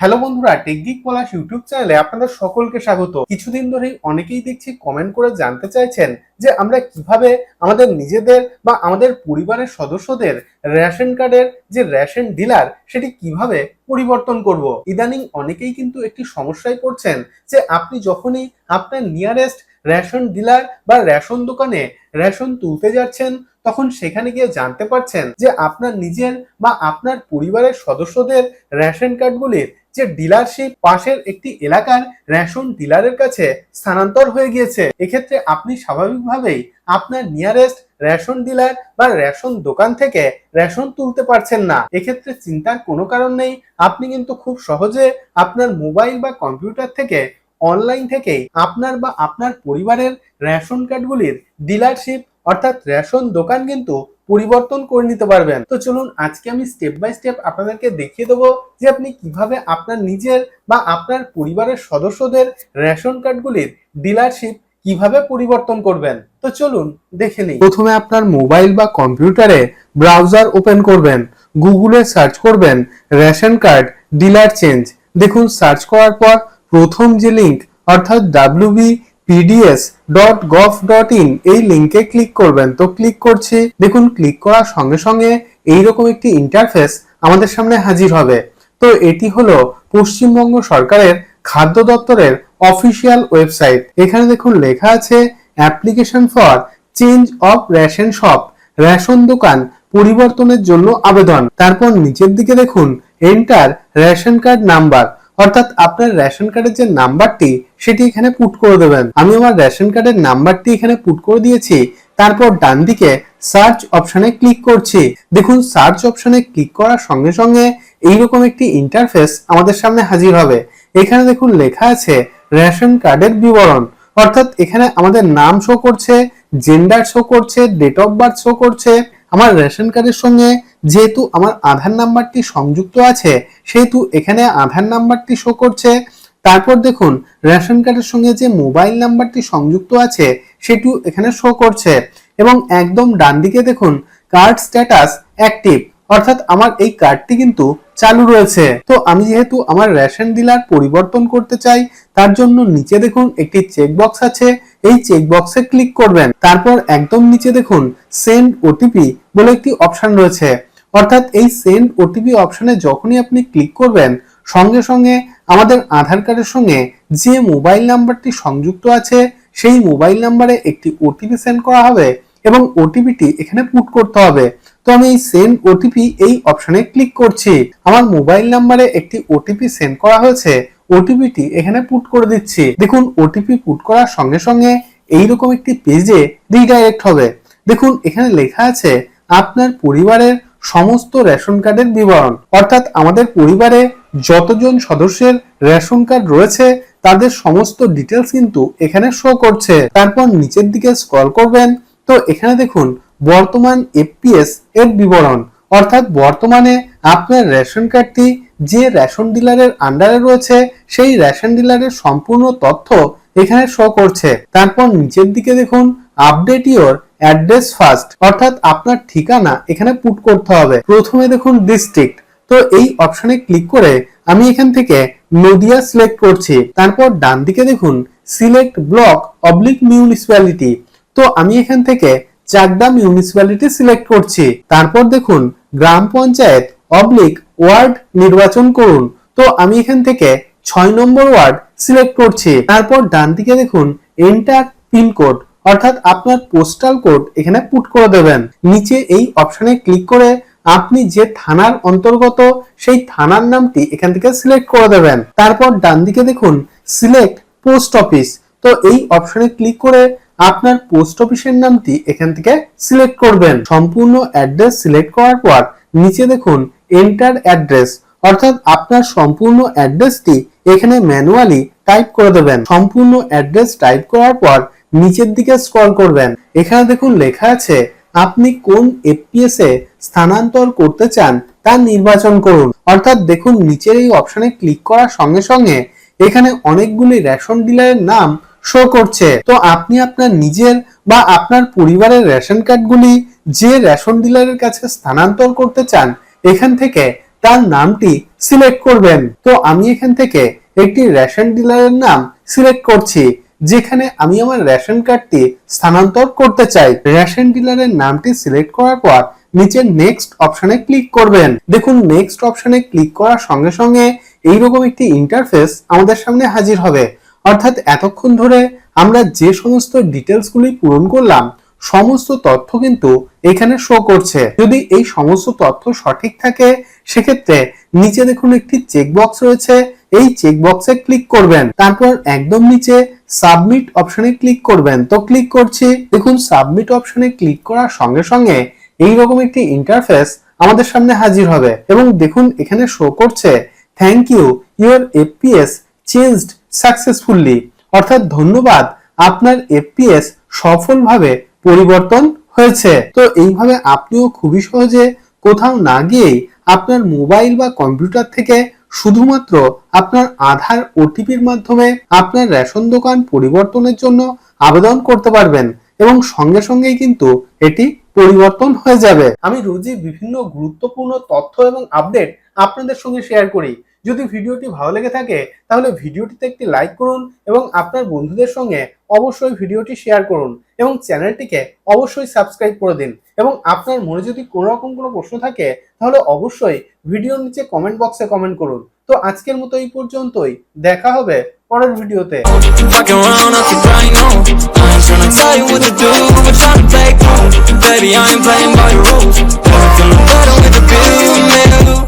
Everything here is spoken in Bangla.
হ্যালো বন্ধুরা টেকগিক পলাশ ইউটিউব চ্যানেলে আপনাদের সকলকে স্বাগত। কিছুদিন ধরেই অনেকেই দেখছি কমেন্ট করে জানতে চাইছেন যে আমরা কীভাবে আমাদের নিজেদের বা আমাদের পরিবারের সদস্যদের রেশন কার্ডের যে রেশন ডিলার, সেটি কীভাবে পরিবর্তন করব? ইদানিং অনেকেই কিন্তু একটি সমস্যায় পড়ছেন যে আপনি যখনই আপনার নিয়ারেস্ট রেশন ডিলার বা রেশন দোকানে রেশন তুলতে যাচ্ছেন, তখন সেখানে গিয়ে জানতে পারছেন যে আপনার নিজের বা আপনার পরিবারের সদস্যদের রেশন কার্ডগুলির যে ডিলারশিপ পাশের একটি এলাকার রেশন ডিলারের কাছে স্থানান্তর হয়ে গিয়েছে। এক্ষেত্রে আপনি স্বাভাবিকভাবেই আপনার নিয়ারেস্ট রেশন ডিলার বা রেশন দোকান থেকে রেশন তুলতে পারছেন না। এক্ষেত্রে চিন্তার কোনো কারণ নেই। আপনি কিন্তু খুব সহজে আপনার মোবাইল বা কম্পিউটার থেকে অনলাইন থেকেই আপনার বা আপনার পরিবারের রেশন কার্ডগুলির ডিলারশিপ অর্থাৎ রেশন দোকান কিন্তু পরিবর্তন করে নিতে পারবেন। তো চলুন আজকে আমি স্টেপ বাই স্টেপ আপনাদেরকে দেখিয়ে দেবো যে আপনি কীভাবে আপনার নিজের বা আপনার পরিবারের সদস্যদের রেশন কার্ডগুলির ডিলারশিপ কীভাবে পরিবর্তন করবেন। তো চলুন দেখে নিই। প্রথমে আপনার মোবাইল বা কম্পিউটারে ব্রাউজার ওপেন করবেন গুগলে সার্চ করবেন রেশন কার্ড ডিলার চেঞ্জ দেখুন সার্চ করার পর প্রথম যে লিংক অর্থাৎ WB PDS dot dot in এই লিঙ্কে ক্লিক করবেন। তো ক্লিক করছি, দেখুন ক্লিক করার সঙ্গে সঙ্গে এইরকম একটি ইন্টারফেস আমাদের সামনে হাজির হবে। তো এটি হলো পশ্চিমবঙ্গ সরকারের খাদ্য দপ্তরের অফিসিয়াল ওয়েবসাইট এখানে দেখুন, লেখা আছে application for change of ration shop ration দোকান পরিবর্তনের জন্য আবেদন। তারপর নিচের দিকে দেখুন এন্টার রেশন কার্ড নাম্বার অর্থাৎ আপনার রেশন কার্ডের যে নাম্বারটি, সেটি এখানে পুট করে দেবেন। আমি আমার রেশন কার্ডের নাম্বারটি এখানে পুট করে দিয়েছি। তারপর ডান দিকে সার্চ অপশনে ক্লিক করছি। দেখুন, সার্চ অপশনে ক্লিক করার সঙ্গে সঙ্গে এইরকম একটি ইন্টারফেস আমাদের সামনে হাজির হবে। এখানে দেখুন, লেখা আছে রেশন কার্ডের বিবরণ। অর্থাৎ এখানে আমাদের নাম শো করছে জেন্ডার শো করছে ডেট অফ বার্থ শো করছে। আমার রেশন কার্ডের সঙ্গে যেহেতু আমার আধার নাম্বারটি সংযুক্ত আছে, সেহেতু এখানে আধার নাম্বারটি শো করছে। তারপর দেখুন, রেশন কার্ডের সঙ্গে যে মোবাইল নাম্বারটি সংযুক্ত আছে, সেটিও এখানে শো করছে। এবং একদম ডান দিকে দেখুন কার্ড স্ট্যাটাস অ্যাক্টিভ অর্থাৎ আমার এই কার্ডটি কিন্তু চালু রয়েছে। তো আমি যেহেতু আমার রেশন ডিলার পরিবর্তন করতে চাই, তার জন্য নিচে দেখুন, একটি চেকবক্স আছে। এই চেকবক্সে ক্লিক করবেন। তারপর একদম নিচে দেখুন সেন্ড ওটিপি বলে একটি অপশন রয়েছে। অর্থাৎ এই সেন্ড ওটিপি অপশনে যখনই আপনি ক্লিক করবেন, সঙ্গে সঙ্গে আমাদের আধার কার্ডের সঙ্গে যে মোবাইল নাম্বারটি সংযুক্ত আছে, সেই মোবাইল নাম্বারে একটি ওটিপি সেন্ড করা হবে এবং ওটিপিটি এখানে পুট করতে হবে। তো আমি এই সেন্ড ওটিপি এই অপশনে ক্লিক করছি। আমার মোবাইল নাম্বারে একটি ওটিপি সেন্ড করা হয়েছে ওটিপিটি এখানে পুট করে দিচ্ছি। দেখুন ওটিপি পুট করার সঙ্গে সঙ্গে এইরকম একটি পেজে রিডাইরেক্ট হবে। দেখুন, এখানে লেখা আছে, আপনার পরিবারের সমস্ত রেশন কার্ডের বিবরণ। অর্থাৎ আমাদের পরিবারে যতজন সদস্যের রেশন কার্ড রয়েছে, তাদের সমস্ত ডিটেলস কিন্তু এখানে শো করছে। তারপর নিচের দিকে স্ক্রল করবেন, তো এখানে দেখুন, বর্তমান এফপিএস এর বিবরণ। অর্থাৎ বর্তমানে আপনার রেশন কার্ডটি যে রেশন ডিলারের আন্ডারে রয়েছে, সেই রেশন ডিলারের সম্পূর্ণ তথ্য এখানে শো করছে। তারপর নিচের দিকে দেখুন আপডেট ইওর অ্যাড্রেস ফার্স্ট, অর্থাৎ আপনার ঠিকানা এখানে পুট করতে হবে। প্রথমে দেখুন ডিস্ট্রিক্ট তো এই অপশনে ক্লিক করে আমি এখান থেকে নদিয়া সিলেক্ট করছি। তারপর ডান দিকে দেখুন সিলেক্ট ব্লক অবলিক মিউনিসিপ্যালিটি তো আমি এখান থেকে চাকদা মিউনিসিপ্যালিটি সিলেক্ট করছি। তারপর দেখুন গ্রাম পঞ্চায়েত অবলিক ওয়ার্ড নির্বাচন করুন, তো আমি এখান থেকে ছয় নম্বর ওয়ার্ড সিলেক্ট করছি। তারপর ডান দিকে দেখুন এন্টার পিনকোড অর্থাৎ আপনার পোস্টাল কোড এখানে পুট করে দেবেন। নিচে এই অপশনে ক্লিক করে আপনি যে থানার অন্তর্গত সেই থানার নামটি এখান থেকে সিলেক্ট করে দেবেন। তারপর ডান দিকে দেখুন সিলেক্ট পোস্ট অফিস তো এই অপশনে ক্লিক করে আপনার পোস্ট অফিসের নামটি এখান থেকে সিলেক্ট করবেন। সম্পূর্ণ অ্যাড্রেস সিলেক্ট করার পর নিচে দেখুন এন্টার অ্যাড্রেস অর্থাৎ আপনার সম্পূর্ণ অ্যাড্রেসটি এখানে ম্যানুয়ালি টাইপ করে দেবেন। সম্পূর্ণ অ্যাড্রেস টাইপ করার পর নিচের দিকে স্ক্রল করবেন। এখানে দেখুন লেখা আছে, আপনি কোন এফপিএস এ স্থানান্তর করতে চান তা নির্বাচন করুন। অর্থাৎ দেখুন নিচের এই অপশনে ক্লিক করার সঙ্গে সঙ্গে এখানে অনেকগুলি রেশন ডিলারের নাম শো করছে। তো আপনি আপনার নিজের বা আপনার পরিবারের রেশন কার্ডগুলি যে রেশন ডিলারের কাছে স্থানান্তর করতে চান, এখান থেকে তার নামটি সিলেক্ট করবেন। তো আমি এখান থেকে একটি রেশন ডিলারের নাম সিলেক্ট করছি। যেখানে আমি আমার রেশন কার্ডটি স্থানান্তর করতে চাই। রেশন ডিলারের নামটি সিলেক্ট করার পর নিচে নেক্সট অপশনে ক্লিক করবেন। দেখুন, নেক্সট অপশনে ক্লিক করার সঙ্গে সঙ্গে এইরকম একটি ইন্টারফেস আমাদের সামনে হাজির হবে। অর্থাৎ এতক্ষণ ধরে আমরা যে সমস্ত ডিটেলসগুলি পূরণ করলাম, সমস্ত তথ্য কিন্তু এখানে শো করছে। যদি এই সমস্ত তথ্য সঠিক থাকে, সেক্ষেত্রে নিচে দেখুন একটি চেকবক্স রয়েছে। এই চেকবক্সে ক্লিক করবেন। তারপর একদম নিচে সাবমিট অপশনে ক্লিক করবেন। তো ক্লিক করছি। দেখুন সাবমিট অপশনে ক্লিক করার সঙ্গে সঙ্গে এইরকম একটি ইন্টারফেস আমাদের সামনে হাজির হবে। এবং দেখুন, এখানে শো করছে thank you your FPS changed successfully অর্থাৎ ধন্যবাদ, আপনার এফপিএস সফলভাবে পরিবর্তন হয়েছে। তো এইভাবে আপনিও খুবই সহজে কোথাও না গিয়েই আপনার মোবাইল বা কম্পিউটার থেকে শুধুমাত্র আপনার আধার ওটিপির মাধ্যমে আপনার রেশন দোকান পরিবর্তনের জন্য আবেদন করতে পারবেন এবং সঙ্গে সঙ্গেই কিন্তু এটি পরিবর্তন হয়ে যাবে। আমি রোজই বিভিন্ন গুরুত্বপূর্ণ তথ্য এবং আপডেট আপনাদের সঙ্গে শেয়ার করি। যদি ভিডিওটি ভালো লেগে থাকে, তাহলে ভিডিওটিতে একটি লাইক করুন এবং আপনার বন্ধুদের সঙ্গে অবশ্যই ভিডিওটি শেয়ার করুন এবং চ্যানেলটিকে অবশ্যই সাবস্ক্রাইব করে দিন এবং আপনার মনে যদি কোনো রকম কোনো প্রশ্ন থাকে, তাহলে অবশ্যই ভিডিওর নিচে কমেন্ট বক্সে কমেন্ট করুন। তো আজকের মতো এই পর্যন্তই, দেখা হবে পরের ভিডিওতে।